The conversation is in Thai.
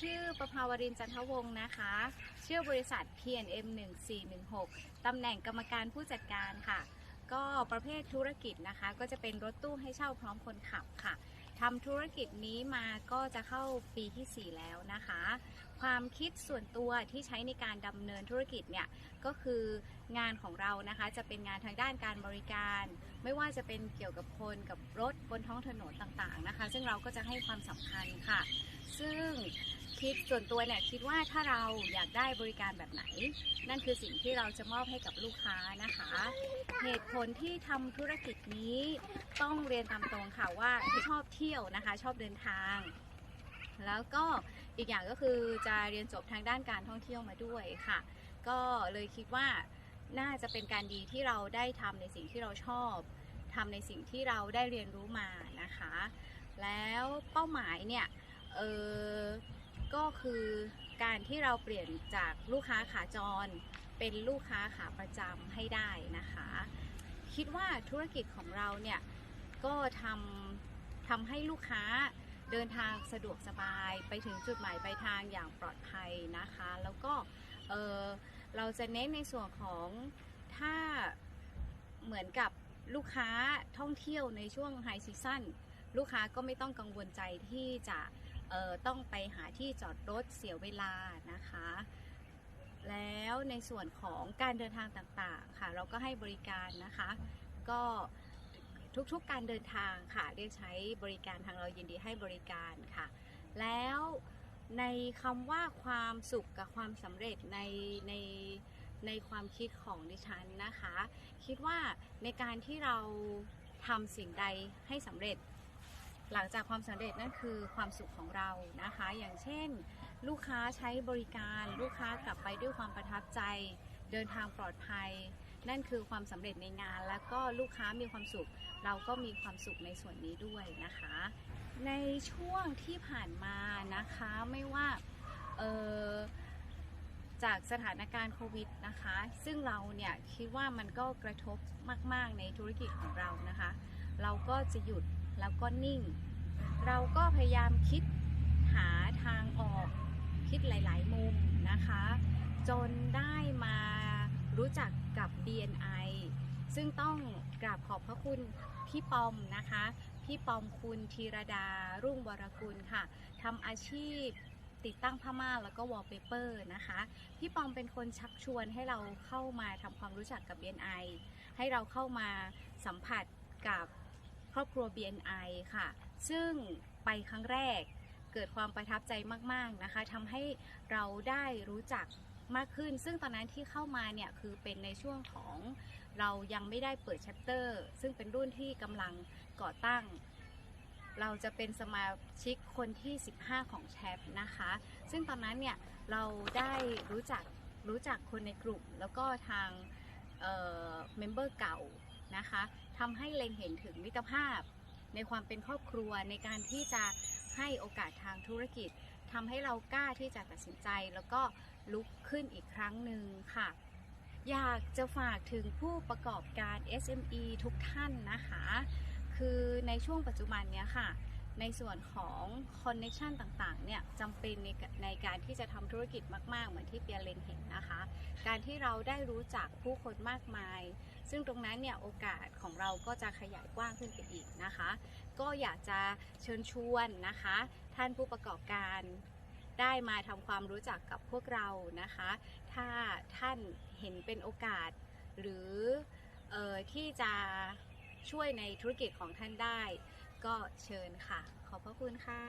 ชื่อประภาวรินจันทวงศ์นะคะ ชื่อบริษัท P&M 1416ตำแหน่งกรรมการผู้จัดการค่ะ ก็ประเภทธุรกิจนะคะ ก็จะเป็นรถตู้ให้เช่าพร้อมคนขับค่ะทำธุรกิจนี้มาก็จะเข้าปีที่ 4 แล้วนะคะ ความคิดส่วนตัวที่ใช้ในการดำเนินธุรกิจเนี่ย ก็คืองานของเรานะคะ จะเป็นงานทางด้านการบริการ ไม่ว่าจะเป็นเกี่ยวกับคนกับรถบนท้องถนนต่างๆนะคะ ซึ่งเราก็จะให้ความสำคัญค่ะ ซึ่ง คิดส่วนตัวเนี่ยคิดว่าถ้าเราอยากได้บริการแบบไหน นั่นคือสิ่งที่เราจะมอบให้กับลูกค้านะคะ เหตุผลที่ทำธุรกิจนี้ต้องเรียนตามตรงค่ะว่าชอบเที่ยวนะคะ ชอบเดินทาง แล้วก็อีกอย่างก็คือจะเรียนจบทางด้านการท่องเที่ยวมาด้วยค่ะ ก็เลยคิดว่าน่าจะเป็นการดีที่เราได้ทำในสิ่งที่เราชอบทำในสิ่งที่เราได้เรียนรู้มานะคะ แล้วเป้าหมายเนี่ยเออ ก็คือการที่เราเปลี่ยนจากลูกค้าขาจร เป็นลูกค้าขาประจำให้ได้นะคะ คิดว่าธุรกิจของเราเนี่ยก็ทำทำให้ลูกค้าเดินทางสะดวกสบายไปถึงจุดหมายปลายทางอย่างปลอดภัยนะคะ แล้วก็เเราจะเน้นในส่วนของถ้าเหมือนกับลูกค้าท่องเที่ยวในช่วงไฮซีซั่นลูกค้าก็ไม่ต้องกังวลใจที่จะ ต้องไปหาที่จอดรถเสียเวลานะคะ แล้วในส่วนของการเดินทางต่างๆค่ะ เราก็ให้บริการนะคะ ก็ทุกๆการเดินทางค่ะเรียกใช้บริการทางเรายินดีให้บริการค่ะ แล้วในคำว่าความสุขกับความสำเร็จในในในความคิดของดิฉันนะคะ คิดว่าในการที่เราทำสิ่งใดให้สำเร็จ หลังจากความสำเร็จนั่นคือความสุขของเรานะคะ อย่างเช่น ลูกค้าใช้บริการ ลูกค้ากลับไปด้วยความประทับใจ เดินทางปลอดภัย นั่นคือความสำเร็จในงาน แล้วก็ลูกค้ามีความสุข เราก็มีความสุขในส่วนนี้ด้วยนะคะ ในช่วงที่ผ่านมานะคะไม่ว่าเออจากสถานการณ์โควิดนะคะ ซึ่งเราเนี่ยคิดว่ามันก็กระทบมาก ๆ ในธุรกิจของเรานะคะ เราก็จะหยุด แล้วก็นิ่ง เราก็พยายามคิดหาทางออกคิดหลาย ๆ มุมนะคะ จนได้มารู้จักกับ BNI ซึ่งต้องกราบขอบพระคุณพี่ปอมนะคะ พี่ปอมคุณธีรดารุ่งวรกุลค่ะทำอาชีพติดตั้งผ้าม่านแล้วก็วอลเปเปอร์นะคะ พี่ปอมเป็นคนชักชวนให้เราเข้ามาทำความรู้จักกับ BNI ให้เราเข้ามาสัมผัสกับ ครอบครัว BNI ค่ะ ซึ่งไปครั้งแรกเกิดความประทับใจมาก ๆ นะคะทำให้เราได้รู้จักมากขึ้น ซึ่งตอนนั้นที่เข้ามาเนี่ยคือเป็นในช่วงของเรายังไม่ได้เปิดแชัตเตอร์ ซึ่งเป็นรุ่นที่กำลังก่อตั้ง เราจะเป็นสมาชิกคนที่ 15 ของแชปนะคะ ซึ่งตอนนั้นเนี่ยเราได้รู้จักรู้จักคนในกลุ่ม แล้วก็ทางเมมเบอร์เก่า นะคะทำให้เล็งเห็นถึงมิตรภาพ ในความเป็นครอบครัวในการที่จะให้โอกาสทางธุรกิจทำให้เรากล้าที่จะตัดสินใจ แล้วก็ลุกขึ้นอีกครั้งหนึ่งค่ะ อยากจะฝากถึงผู้ประกอบการ SME ทุกท่านนะคะ คือในช่วงปัจจุบันเนี้ยค่ะ ในส่วนของคอนเน c t ชันต่างๆเนี่ยจำเป็นในในการที่จะทำธุรกิจมาก ๆ เหมือนที่เปียเลนเห็นนะคะ การที่เราได้รู้จักผู้คนมากมาย ซึ่งตรงนั้นเนี่ยโอกาสของเราก็จะขยายกว้างขึ้นไปอีกนะคะ ก็อยากจะเชิญชวนนะคะ ท่านผู้ประกอบการได้มาทำความรู้จักกับพวกเรานะคะ ถ้าท่านเห็นเป็นโอกาส หรือออที่จะช่วยในธุรกิจของท่านได้ ก็เชิญค่ะ ขอบพระคุณค่ะ